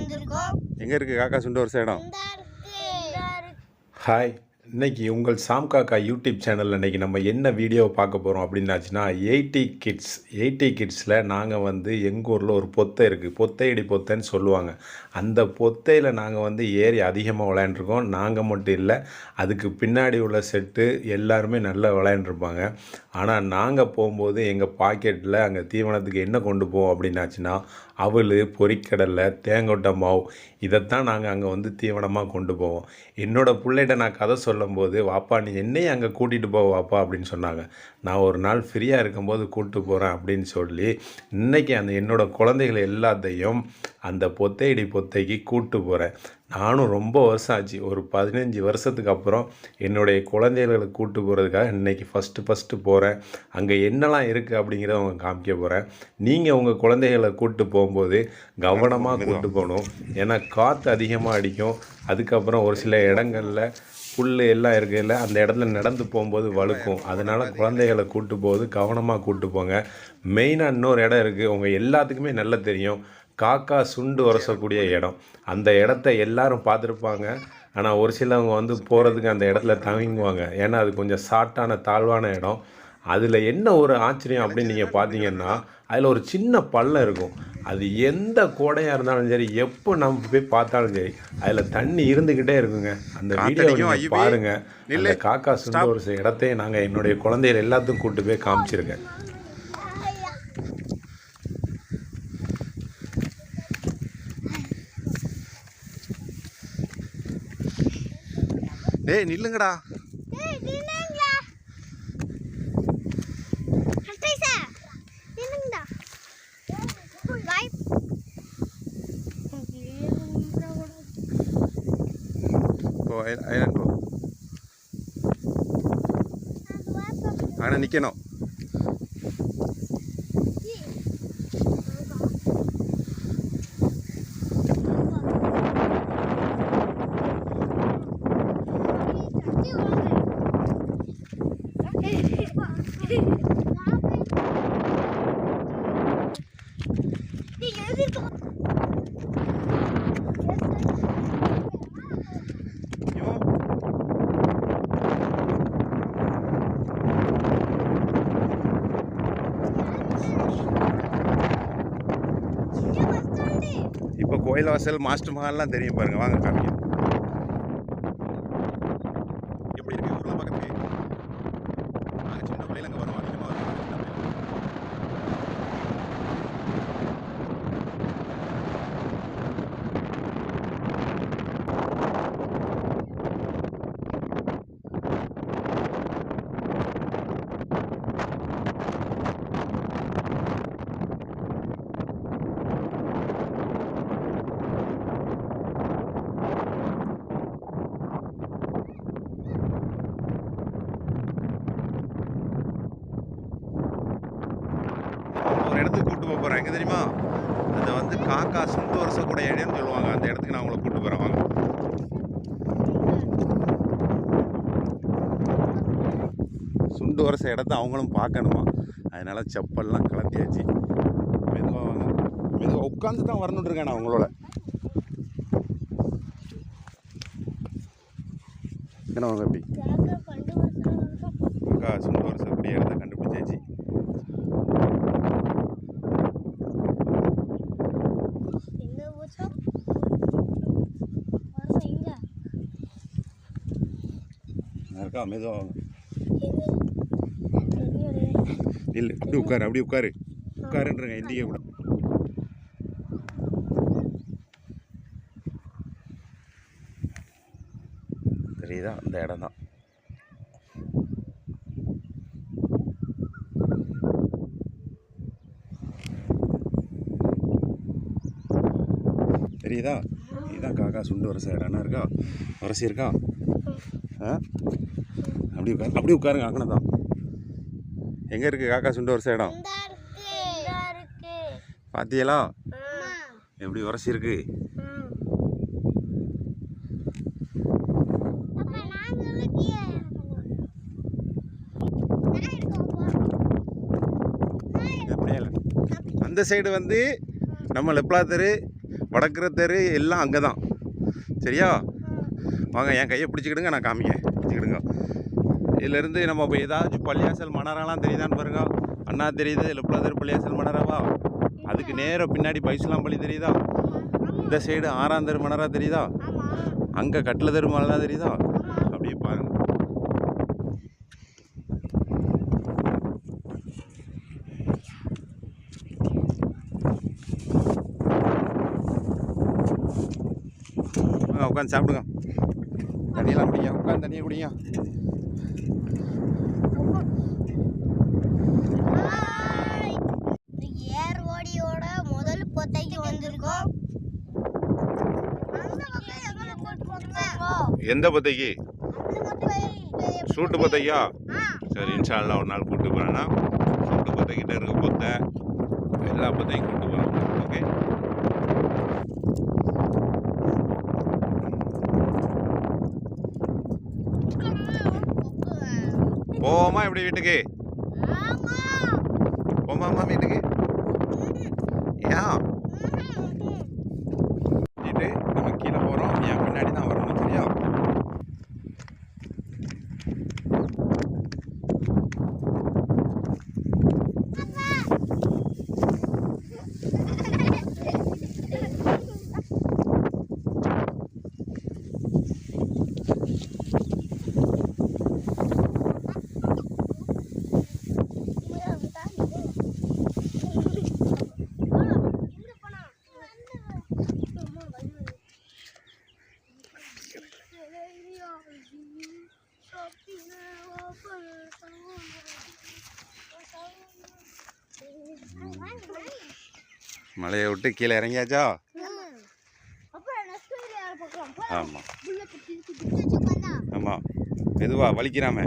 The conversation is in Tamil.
வந்திருக்கோம். எங்கே இருக்குது காக்கா சுண்டு ஒரு இடம் ஹாய் இன்றைக்கி உங்கள் சாம்காக்கா யூடியூப் சேனலில் இன்றைக்கி நம்ம என்ன வீடியோ பார்க்க போகிறோம் அப்படின்னாச்சுன்னா எயிட்டி கிட்ஸ் எயிட்டி கிட்ஸில் நாங்கள் வந்து எங்கள் ஊரில் ஒரு பொத்தை இருக்குது பொத்தையடி பொத்தைன்னு சொல்லுவாங்க. அந்த பொத்தையில் நாங்கள் வந்து ஏறி அதிகமாக விளையாண்டுருக்கோம். நாங்கள் மட்டும் இல்லை அதுக்கு பின்னாடி உள்ள செட்டு எல்லாருமே நல்லா விளையாண்டுருப்பாங்க. ஆனால் நாங்கள் போகும்போது எங்கள் பாக்கெட்டில் அங்கே தீவனத்துக்கு என்ன கொண்டு போவோம் அப்படின்னாச்சுன்னா அவள் பொரிக்கடலை தேங்கொட்டை மாவு இதைத்தான் நாங்கள் அங்கே வந்து தீவனமாக கொண்டு போவோம். என்னோடய பிள்ளைகிட்ட நான் கதை சொல்லும்போது வாப்பா நீ என்னையும் அங்கே கூட்டிகிட்டு போ வாப்பா அப்படின்னு சொன்னாங்க. நான் ஒரு நாள் ஃப்ரீயாக இருக்கும்போது கூப்பிட்டு போகிறேன் அப்படின்னு சொல்லி இன்னைக்கு அந்த என்னோட குழந்தைகள் எல்லாத்தையும் அந்த பொத்தையடி பொத்தைக்கு கூப்பிட்டு போகிறேன் நானும் ரொம்ப வருஷம் ஆச்சு. ஒரு பதினஞ்சு வருஷத்துக்கு அப்புறம் என்னுடைய குழந்தைகளை கூப்பிட்டு போகிறதுக்காக இன்றைக்கி ஃபஸ்ட்டு ஃபஸ்ட்டு போகிறேன் அங்கே என்னெல்லாம் இருக்குது அப்படிங்கிறத அவங்க காமிக்க போகிறேன் நீங்கள் உங்கள் குழந்தைகளை கூப்பிட்டு போகும்போது கவனமாக கூப்பிட்டு போகணும். ஏன்னா காற்று அதிகமாக அடிக்கும். அதுக்கப்புறம் ஒரு சில இடங்களில் புல் எல்லாம் இருக்குல்ல அந்த இடத்துல நடந்து போகும்போது வழுக்கும். அதனால் குழந்தைகளை கூப்பிட்டு போகுது கவனமாக கூப்பிட்டு போங்க. மெயினாக இன்னொரு இடம் இருக்குது உங்கள் எல்லாத்துக்குமே நல்லா தெரியும். காக்கா சுண்டு உரசக்கூடிய இடம். அந்த இடத்த எல்லாரும் பார்த்துருப்பாங்க. ஆனால் ஒரு சிலவங்க வந்து போகிறதுக்கு அந்த இடத்துல தங்குவாங்க ஏன்னா அது கொஞ்சம் ஷார்ட்டான தாழ்வான இடம். அதில் என்ன ஒரு ஆச்சரியம் அப்படின்னு நீங்கள் பார்த்தீங்கன்னா அதில் ஒரு சின்ன பள்ளம் இருக்கும். அது எந்த கோடையாக இருந்தாலும் சரி எப்போ நம்ம போய் பார்த்தாலும் சரி அதில் தண்ணி இருந்துக்கிட்டே இருக்குங்க. அந்த வீடியோ காத்தடிக்கும், ஐயவே. பாருங்க. நில்லு. அந்த காக்கா சுண்டு ஒரு இடத்தையே நாங்கள் என்னுடைய குழந்தைகள் எல்லாத்துக்கும் கூட்டு போய் காமிச்சிருக்கேன். டேய் நில்லுங்கடா போ ஐலாண்ட் போ ஆனால் நிற்கணும் இப்போ கோயில் வாசல் மாஸ்டர் மஹால்லாம் தெரியும் பாருங்க. வாங்க காமிக்க எப்படி இருக்கு ஊர்லாம் பக்கத்துக்கு நாங்கள் சின்ன பிள்ளைல அங்கே வருவோம் அதிகமாக வருவோம் சின்ன பிள்ளைல. ஒரு இடத்துக்கு கூட்டு போக போகிறேன் எங்கே தெரியுமா? அது வந்து காக்கா சுண்டு வருஷக்கூடிய இடம்னு சொல்லுவாங்க. அந்த இடத்துக்கு நான் உங்களை கூட்டு போகிறேன் வாங்க. சுண்டு வருஷ இடத்த அவங்களும் பார்க்கணுமா? அதனால செப்பல்லாம் கலத்தியாச்சு. மெதுவாக வாங்க. மெதுவாக உட்காந்து தான் வரணுன்னு இருக்கேன் நான் உங்களோட. என்ன வாங்க காக்கா சுண்டு வருஷக்கூடிய இடத்த கண்டுபிடிச்சாச்சு எங்க போச்சோம் வருஷம் எங்க அக்கா மெதுவாக இல்லை அப்படி உட்காரு அப்படி உட்காரு. உட்காருன்றங்க இந்திய கூட. தெரியுதா? அந்த இடம் தான். தெரியுதா? இதுதான் காக்கா சுண்டு வரச. இடம்னா இருக்கா? வரிசை இருக்கா? அப்படி உட்காரு அப்படி உட்காருங்க அங்கே தான் எங்கே இருக்குது காக்கா சுண்டு இருக்கு. பாத்தியலா? ஆமா எப்படி உரசி இருக்கு அப்ப நாங்க கீழே நான் இருக்கோம் அப்படியே இல்லை. அந்த சைடு வந்து நம்ம லெப்லா தெரு வடக்கிற தெரு எல்லாம் அங்கே தான் சரியா? வாங்க என் கையை பிடிச்சிக்கிடுங்க நான் காமிக்க பிடிச்சிக்கிடுங்க. இதுலேருந்து நம்ம இப்போ ஏதாச்சும் பள்ளியாசல் மணராலாம் தெரியுதான்னு பாருங்க. அண்ணா தெரியுது லெப்லாதர் பள்ளியாசல் மணராவா அதுக்கு நேராக பின்னாடி பைசுலாம் பள்ளி தெரியுதா? இந்த சைடு ஆறாந்தர் மணரா தெரியுதா? அங்கே கட்டில தெரு மணரா தெரியுதா? அப்படியே பாருங்க. உட்காந்து சாப்பிடுங்க. தண்ணியெல்லாம் குடிங்க உட்காந்து தண்ணியை குடிங்க ஹாய். இந்த ஏர்வாடியோட முதல் பொத்தைக்கு வந்திருக்கோம். எந்த பத்தைக்கு? சூட்டு பத்தைக்கா? சரி இன்ஷால்லா ஒரு நாள் கூப்பிட்டு போகிறேன்னா சூட்டு பத்தைக்கிட்ட இருக்க பொத்தை. எல்லா பத்தையும் கூப்பிட்டு போகிறேன் ஓகே போவோமா இப்படி வீட்டுக்கு ஆமா. போமாமா வீட்டுக்கு ஏன் ம். இது நம்ம கீழே போகிறோம் என் பின்னாடி தான் வரணும் சரியா மலையை விட்டு கீழே இறங்கியாச்சா? ஆமாம். ஆமாம் மெதுவா வலிக்கிறாம